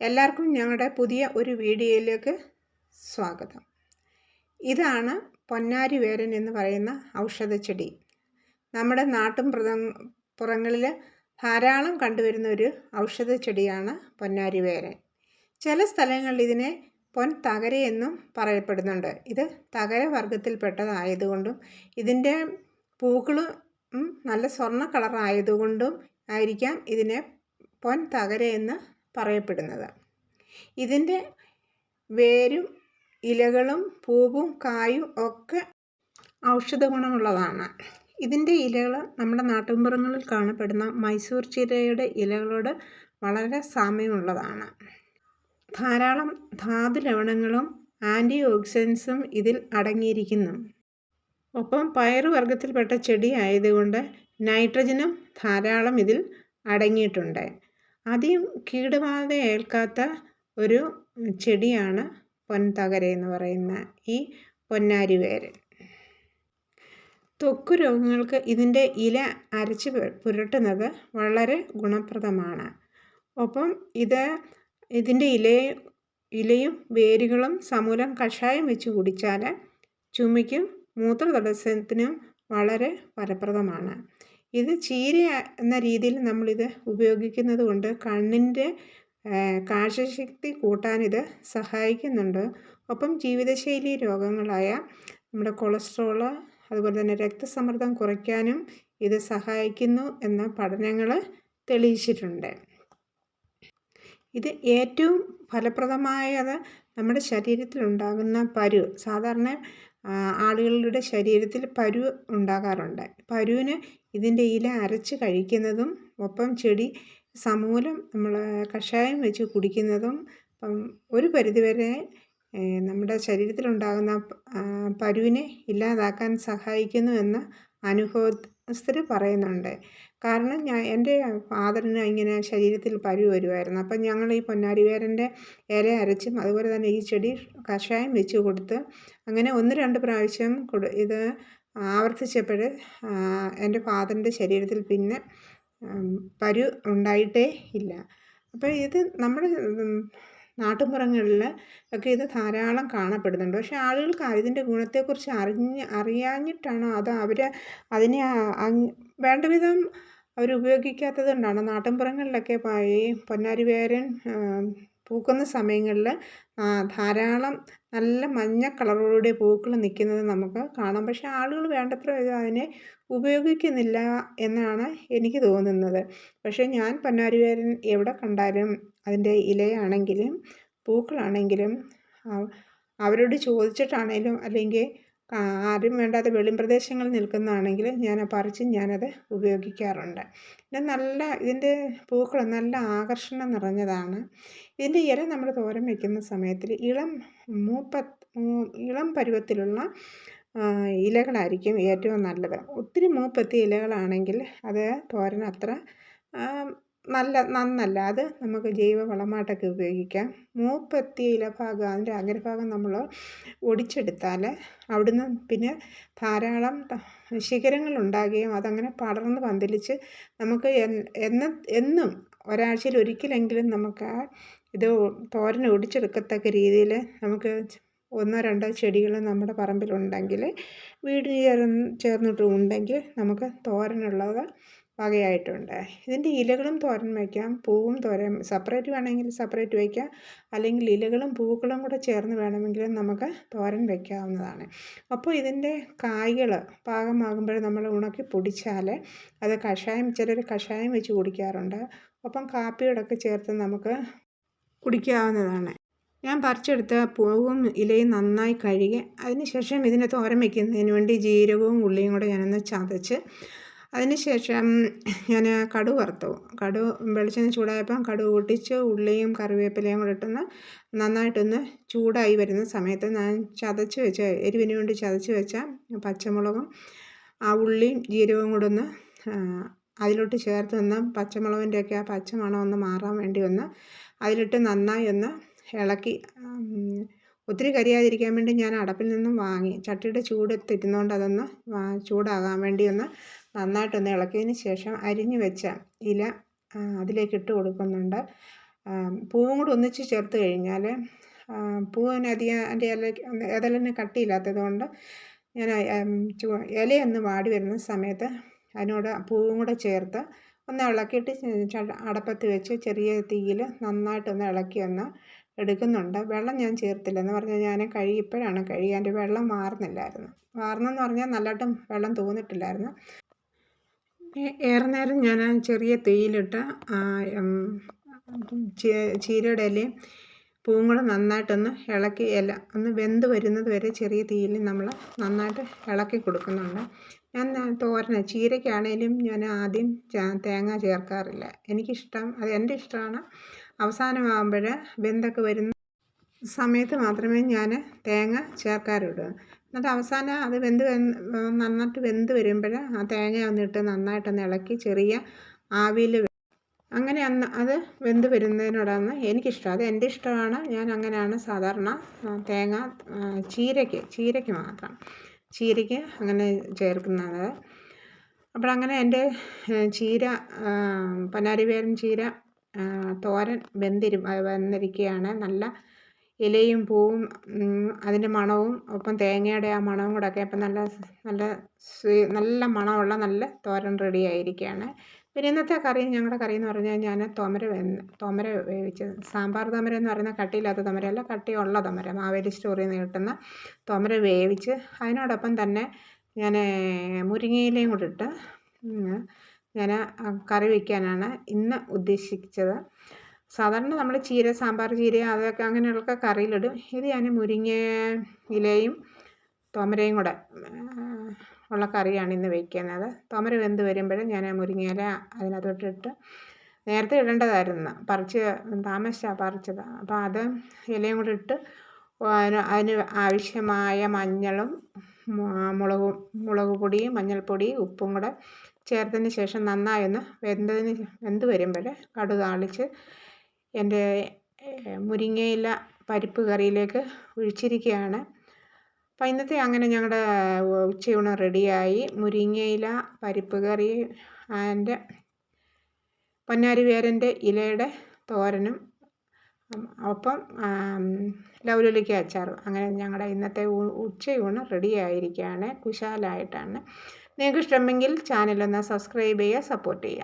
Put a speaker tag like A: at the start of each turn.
A: എല്ലാവർക്കും ഞങ്ങളുടെ പുതിയ ഒരു വീഡിയോയിലേക്ക് സ്വാഗതം. ഇതാണ് പൊന്നാരി വേരൻ എന്ന് പറയുന്ന ഔഷധച്ചെടി. നമ്മുടെ നാട്ടും പുറങ്ങളിൽ ധാരാളം കണ്ടുവരുന്ന ഒരു ഔഷധച്ചെടിയാണ് പൊന്നാരി വേരൻ. ചില സ്ഥലങ്ങളിൽ ഇതിനെ പൊൻ തകര എന്നും പറയപ്പെടുന്നുണ്ട്. ഇത് തകര വർഗത്തിൽപ്പെട്ടതായതുകൊണ്ടും ഇതിന്റെ പൂക്കളും നല്ല സ്വർണ കളറായതുകൊണ്ടും ആയിരിക്കാം ഇതിനെ പൊൻ തകര എന്ന് പറയപ്പെടുന്നത്. ഇതിന്റെ വേരും ഇലകളും പൂവും കായും ഒക്കെ ഔഷധ ഗുണമുള്ളതാണ്. ഇതിന്റെ ഇലകൾ നമ്മുടെ നാട്ടിൻപുറങ്ങളിൽ കാണപ്പെടുന്ന മൈസൂർ ചീരയുടെ ഇലകളോട് വളരെ സാമ്യമുള്ളതാണ്. ധാരാളം ധാതു ലവണങ്ങളും ആന്റി ഓക്സിഡൻസും ഇതിൽ അടങ്ങിയിരിക്കുന്നു. ഒപ്പം പയറുവർഗത്തിൽപ്പെട്ട ചെടി ആയതുകൊണ്ട് നൈട്രജനും ധാരാളം ഇതിൽ അടങ്ങിയിട്ടുണ്ട്. അധികം കീടബാധ ഏൽക്കാത്ത ഒരു ചെടിയാണ് പൊൻതകര എന്ന് പറയുന്ന ഈ പൊന്നാരി വേര് ത്വക്ക് രോഗങ്ങൾക്ക് ഇതിന്റെ ഇല അരച്ച് പുരട്ടുന്നത് വളരെ ഗുണപ്രദമാണ്. ഒപ്പം ഇത് ഇതിന്റെ ഇലയും ഇലയും വേരുകളും സമൂലം കഷായം വെച്ച് കുടിച്ചാൽ ചുമയ്ക്കും മൂത്രതടസ്സത്തിനും വളരെ ഫലപ്രദമാണ്. ഇത് ചീര എന്ന രീതിയിൽ നമ്മളിത് ഉപയോഗിക്കുന്നത് കൊണ്ട് കണ്ണിന്റെ കാഴ്ചശക്തി കൂട്ടാനിത് സഹായിക്കുന്നുണ്ട്. ഒപ്പം ജീവിതശൈലി രോഗങ്ങളായ നമ്മുടെ കൊളസ്ട്രോൾ അതുപോലെ തന്നെ രക്തസമ്മർദ്ദം കുറയ്ക്കാനും ഇത് സഹായിക്കുന്നു എന്ന പഠനങ്ങൾ തെളിയിച്ചിട്ടുണ്ട്. ഇത് ഏറ്റവും ഫലപ്രദമായത് നമ്മുടെ ശരീരത്തിൽ ഉണ്ടാകുന്ന പരു സാധാരണ ആളുകളുടെ ശരീരത്തിൽ പരു ഉണ്ടാകാറുണ്ട്. പരുവിന് ഇതിന്റെ ഇല അരച്ച് കഴിക്കുന്നതും ഒപ്പം ചെടി സമൂലം നമ്മൾ കഷായം വെച്ച് കുടിക്കുന്നതും ഒരു പരിധിവരെ നമ്മുടെ ശരീരത്തിലുണ്ടാകുന്ന പരുവിനെ ഇല്ലാതാക്കാൻ സഹായിക്കുന്നു എന്ന് അനുഭവസ്ഥർ പറയുന്നുണ്ട്. കാരണം ഞാൻ എന്റെ ഫാദറിന് ഇങ്ങനെ ശരീരത്തിൽ പരു വരുമായിരുന്നു അപ്പം ഞങ്ങൾ ഈ പൊന്നാരിവേരന്റെ ഇല അരച്ചും അതുപോലെ തന്നെ ഈ ചെടി കഷായം വെച്ച് കൊടുത്ത് അങ്ങനെ ഒന്ന് രണ്ട് പ്രാവശ്യം ഇത് ആവർത്തിച്ചപ്പോൾ എന്റെ ഫാദറിന്റെ ശരീരത്തിൽ പിന്നെ പരു ഉണ്ടായിട്ടേ ഇല്ല. അപ്പോൾ ഇത് നമ്മുടെ നാട്ടുമ്പുറങ്ങളിൽ ഒക്കെ ഇത് ധാരാളം കാണപ്പെടുന്നുണ്ട്. പക്ഷേ ആളുകൾക്ക് ഇതിന്റെ ഗുണത്തെക്കുറിച്ച് അറിഞ്ഞ് അറിയാഞ്ഞിട്ടാണോ അതോ അവർ അതിനെ വേണ്ട വിധം അവർ ഉപയോഗിക്കാത്തത് കൊണ്ടാണ്? നാട്ടിൻപുറങ്ങളിലൊക്കെ ഈ പൊന്നാരി വേരൻ പൂക്കുന്ന സമയങ്ങളിൽ ധാരാളം നല്ല മഞ്ഞ കളറോടുകൂടി പൂക്കൾ നിൽക്കുന്നത് നമുക്ക് കാണാം. പക്ഷേ ആളുകൾ വേണ്ടത്ര അതിനെ ഉപയോഗിക്കുന്നില്ല എന്നാണ് എനിക്ക് തോന്നുന്നത്. പക്ഷേ ഞാൻ പൊന്നാരി വേരൻ എവിടെ കണ്ടാലും അതിന്റെ ഇലയാണെങ്കിലും പൂക്കളാണെങ്കിലും അവരോട് ചോദിച്ചിട്ടാണേലും അല്ലെങ്കിൽ ആരും വേണ്ടാത്ത വെളിമ്പ്രദേശങ്ങളിൽ നിൽക്കുന്നതാണെങ്കിൽ ഞാൻ പറിച്ച് ഞാനത് ഉപയോഗിക്കാറുണ്ട്. പിന്നെ നല്ല ഇതിന്റെ പൂക്കൾ നല്ല ആകർഷണം നിറഞ്ഞതാണ്. ഇതിന്റെ ഇല നമ്മൾ തോരം വയ്ക്കുന്ന സമയത്തിൽ ഇളം മൂപ്പ ഇളം പരുവത്തിലുള്ള ഇലകളായിരിക്കും ഏറ്റവും നല്ലത്. ഒത്തിരി മൂപ്പെത്തിയ ഇലകളാണെങ്കിൽ അത് തോരൻ അത്ര നല്ല നന്നല്ല. അത് നമുക്ക് ജൈവ വളമായിട്ടൊക്കെ ഉപയോഗിക്കാം. മൂപ്പെത്തിയ ഇലഭാഗം അതിന്റെ അഗ്രഭാഗം നമ്മൾ ഒടിച്ചെടുത്താൽ അവിടുന്ന് പിന്നെ ധാരാളം ശിഖരങ്ങൾ ഉണ്ടാകുകയും അതങ്ങനെ പടർന്ന് പന്തലിച്ച് നമുക്ക് എന്ന എന്നും ഒരാഴ്ചയിൽ ഒരിക്കലെങ്കിലും നമുക്ക് ആ ഇത് തോരൻ ഒടിച്ചെടുക്കത്തക്ക രീതിയിൽ നമുക്ക് ഒന്നോ രണ്ടോ ചെടികൾ നമ്മുടെ പറമ്പിലുണ്ടെങ്കിൽ വീടിന് ചേർന്ന് ചേർന്നിട്ടുണ്ടെങ്കിൽ നമുക്ക് തോരനുള്ളത് വകയായിട്ടുണ്ട്. ഇതിന്റെ ഇലകളും തോരൻ വയ്ക്കാം. പൂവും തോരൻ സെപ്പറേറ്റ് വേണമെങ്കിൽ സെപ്പറേറ്റ് വയ്ക്കാം. അല്ലെങ്കിൽ ഇലകളും പൂക്കളും കൂടെ ചേർന്ന് വേണമെങ്കിൽ നമുക്ക് തോരൻ വയ്ക്കാവുന്നതാണ്. അപ്പോൾ ഇതിന്റെ കായ്കൾ പാകമാകുമ്പോൾ നമ്മൾ ഉണക്കി പൊടിച്ചാൽ അത് കഷായം ചിലർ കഷായം വെച്ച് കുടിക്കാറുണ്ട്. ഒപ്പം കാപ്പിയോടൊക്കെ ചേർത്ത് നമുക്ക് കുടിക്കാവുന്നതാണ്. ഞാൻ പറിച്ചെടുത്ത പൂവും ഇലയും നന്നായി കഴുകി അതിന് ശേഷം ഇതിനെ തോരൻ വയ്ക്കുന്നതിന് വേണ്ടി ജീരകവും ഉള്ളിയും കൂടെ ഞാനൊന്ന് ചതച്ച് അതിന് ശേഷം ഞാൻ കടു വറുത്തു. കടു വെളിച്ചെണ്ണ ചൂടായപ്പം കടു പൊട്ടിച്ച് ഉള്ളിയും കറിവേപ്പിലയും കൂടെ ഇട്ടൊന്ന് നന്നായിട്ടൊന്ന് ചൂടായി വരുന്ന സമയത്ത് ഞാൻ ചതച്ച് വെച്ച എരിവിന് വേണ്ടി ചതച്ച് വെച്ച പച്ചമുളകും ആ ഉള്ളിയും ജീരകവും കൂടെ ഒന്ന് അതിലോട്ട് ചേർത്ത് ഒന്ന് പച്ചമുളകിന്റെയൊക്കെ ആ പച്ചമണം ഒന്ന് മാറാൻ വേണ്ടി ഒന്ന് അതിലിട്ട് നന്നായി ഒന്ന് ഇളക്കി ഒത്തിരി കരിയാതിരിക്കാൻ വേണ്ടി ഞാൻ അടപ്പിൽ നിന്നും വാങ്ങി. ചട്ടിയുടെ ചൂട് തിരുന്നുകൊണ്ട് അതൊന്ന് ചൂടാകാൻ വേണ്ടി ഒന്ന് നന്നായിട്ടൊന്ന് ഇളക്കിയതിന് ശേഷം അരിഞ്ഞു വെച്ച ഇല അതിലേക്ക് ഇട്ട് കൊടുക്കുന്നുണ്ട്. പൂവും കൂടി ഒന്നിച്ച് ചേർത്ത് കഴിഞ്ഞാൽ പൂവിന് അധികം അതിന്റെ ഇല കട്ടിയില്ലാത്തത് കൊണ്ട് ഞാൻ ഇലയൊന്ന് വാടി വരുന്ന സമയത്ത് അതിനോട് പൂവും കൂടെ ചേർത്ത് ഒന്ന് ഇളക്കിയിട്ട് അടപ്പത്ത് വെച്ച് ചെറിയ തീയിൽ നന്നായിട്ടൊന്ന് ഇളക്കി ഒന്ന് എടുക്കുന്നുണ്ട്. വെള്ളം ഞാൻ ചേർത്തില്ല എന്ന് പറഞ്ഞാൽ ഞാൻ കഴുകി ഇപ്പോഴാണ് കഴുകി. അതിന്റെ വെള്ളം മാറുന്നില്ലായിരുന്നു മാറുന്നെന്ന് പറഞ്ഞാൽ നല്ലതായിട്ടും വെള്ളം തോന്നിട്ടില്ലായിരുന്നു. ഏറെ നേരം ഞാൻ ആ ചെറിയ തീയിലിട്ട് ചീരയുടെ ഇലയും പൂവും കൂടെ നന്നായിട്ടൊന്ന് ഇളക്കി ഇല ഒന്ന് വെന്ത് വരുന്നത് വരെ ചെറിയ തീയിൽ നമ്മൾ നന്നായിട്ട് ഇളക്കി കൊടുക്കുന്നുണ്ട്. ഞാൻ തോരന് ചീരയ്ക്കാണേലും ഞാൻ ആദ്യം തേങ്ങ ചേർക്കാറില്ല. എനിക്കിഷ്ടം അത് എന്റെ ഇഷ്ടമാണ്. അവസാനമാകുമ്പോൾ വെന്തൊക്കെ വരുന്ന സമയത്ത് മാത്രമേ ഞാൻ തേങ്ങ ചേർക്കാറുള്ളൂ. എന്നിട്ട് അവസാനം അത് വെന്ത് നന്നായിട്ട് വെന്ത് വരുമ്പോൾ ആ തേങ്ങ ഒന്നിട്ട് നന്നായിട്ടൊന്ന് ഇളക്കി ചെറിയ ആവിയിൽ അങ്ങനെ അന്ന് അത് വെന്ത് വരുന്നതിനോടാണ് എനിക്കിഷ്ടം. അത് എന്റെ ഇഷ്ടമാണ്. ഞാൻ അങ്ങനെയാണ് സാധാരണ തേങ്ങ ചീരയ്ക്ക് ചീരയ്ക്ക് മാത്രം. ചീരയ്ക്ക് അങ്ങനെ ചേർക്കുന്നത്. അപ്പോൾ അങ്ങനെ എന്റെ ചീര പനാരിവേരൻ ചീര തോരൻ വെന്തിരി വന്നിരിക്കുകയാണ് നല്ല ഇലയും പൂവും അതിന്റെ മണവും ഒപ്പം തേങ്ങയുടെ ആ മണവും കൂടെ ഒക്കെ അപ്പം നല്ല നല്ല നല്ല മണമുള്ള നല്ല തോരൻ റെഡി ആയിരിക്കുകയാണ്. പിന്നെ ഇന്നത്തെ കറി ഞങ്ങളുടെ കറി എന്ന് പറഞ്ഞാൽ ഞാൻ തൊമര വെന്ന് തൊമര വേവിച്ച് സാമ്പാർ തൊമര എന്ന് പറയുന്ന കട്ടിയില്ലാത്ത അല്ല കട്ടിയുള്ള തൊമര മാവേലി സ്റ്റോറിൽ നിന്ന് കിട്ടുന്ന തൊമര വേവിച്ച് അതിനോടൊപ്പം തന്നെ ഞാൻ മുരിങ്ങയിലയും കൂടെ ഇട്ട് ഞാൻ കറി വയ്ക്കാനാണ് ഇന്ന് ഉദ്ദേശിച്ചത്. സാധാരണ നമ്മൾ ചീര സാമ്പാർ ചീര അതൊക്കെ അങ്ങനെയുള്ള കറിയിലിടും. ഇത് ഞാൻ മുരിങ്ങ ഇലയും തോമരയും കൂടെ ഉള്ള കറിയാണ് ഇന്ന് വയ്ക്കുന്നത് തോമര വെന്ത് വരുമ്പോഴും ഞാൻ മുരിങ്ങയില അതിനകത്തോട്ടിട്ട് നേരത്തെ ഇടേണ്ടതായിരുന്നു. പറിച്ച് താമസിച്ചാണ് പറിച്ചത്. അപ്പോൾ അത് ഇലയും കൂടി ഇട്ട് അതിന് ആവശ്യമായ മഞ്ഞളും മുളക് മുളക് പൊടിയും മഞ്ഞൾപ്പൊടി ഉപ്പും കൂടെ ചേർത്തതിന് ശേഷം നന്നായി ഒന്ന് വെന്തതിന് വെന്ത് വരുമ്പോൾ കടുക് താളിച്ച് എന്റെ മുരിങ്ങയില പരിപ്പ് കറിയിലേക്ക് ഒഴിച്ചിരിക്കുകയാണ്. അപ്പം ഇന്നത്തെ അങ്ങനെ ഞങ്ങളുടെ ഉച്ചയൂണ് റെഡിയായി. മുരിങ്ങയില പരിപ്പ് കറി ആൻഡ് പൊന്നാരിവേരന്റെ ഇലയുടെ തോരനും. ഒപ്പം ലൗലുലിക്ക അച്ചാറും അങ്ങനെ ഞങ്ങളുടെ ഇന്നത്തെ ഉച്ചയൂണ് റെഡിയായിരിക്കുകയാണ്. കുശാലായിട്ടാണ്. നിങ്ങൾക്ക് ഇഷ്ടമെങ്കിൽ ചാനലൊന്ന് സബ്സ്ക്രൈബ് ചെയ്യുക സപ്പോർട്ട് ചെയ്യുക.